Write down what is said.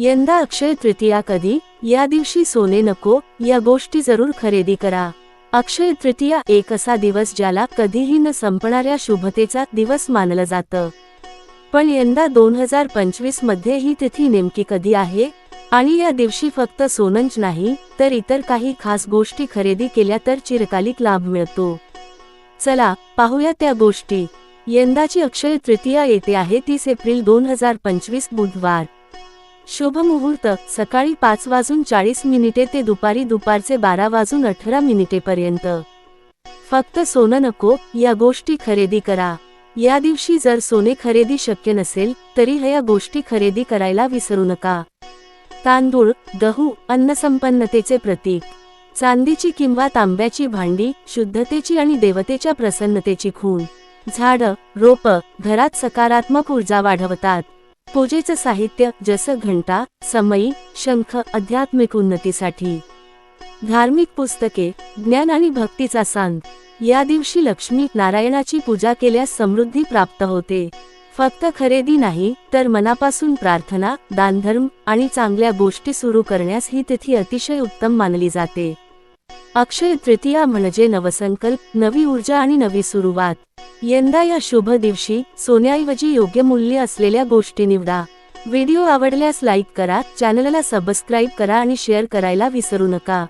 यंदा अक्षय तृतीया कधी? या दिवशी सोने नको या गोष्टी जरूर खरेदी करा. अक्षय तृतीया एक असा दिवस ज्याला कधीही न संपणाऱ्या शुभतेचा दिवस मानलं जातं. पण यंदा दोन हजार पंचवीसमध्ये ही तिथी नेमकी कधी आहे? आणि या दिवशी फक्त सोनंच नाही तर इतर काही खास गोष्टी खरेदी केल्या तर चिरकालिक लाभ मिळतो. चला पाहूया त्या गोष्टी. यंदाची अक्षय तृतीया येते आहे तीस एप्रिल दोन हजार पंचवीस बुधवार. शुभ मुहूर्त सकाळी पाच वाजून चाळीस मिनिटे ते दुपारी दुपारचे बारा वाजून अठरा मिनिटेपर्यंत. फक्त सोनं नको या गोष्टी खरेदी करा. या दिवशी जर सोने खरेदी शक्य नसेल तरी ह्या गोष्टी खरेदी करायला विसरू नका. तांदूळ गहू अन्नसंपन्नतेचे प्रतीक. चांदीची किंवा तांब्याची भांडी शुद्धतेची आणि देवतेच्या प्रसन्नतेची खूण. झाडं रोप घरात सकारात्मक ऊर्जा वाढवतात. पूजेचं साहित्य जसं घंटा समयी शंख आध्यात्मिक उन्नतीसाठी. धार्मिक पुस्तके ज्ञान आणि भक्तीचा सांग. या दिवशी लक्ष्मी नारायणाची पूजा केल्यास समृद्धी प्राप्त होते. फक्त खरेदी नाही तर मनापासून प्रार्थना दानधर्म आणि चांगल्या गोष्टी सुरू करण्यास ही तिथी अतिशय उत्तम मानली जाते. अक्षय तृतीया म्हणजे नवसंकल्प नवी ऊर्जा आणि नवी सुरुवात. यंदा या शुभ दिवशी सोन्याऐवजी योग्य मूल्य असलेल्या गोष्टी निवडा. व्हिडिओ आवडल्यास लाईक करा चॅनलला सबस्क्राईब करा आणि शेअर करायला विसरू नका.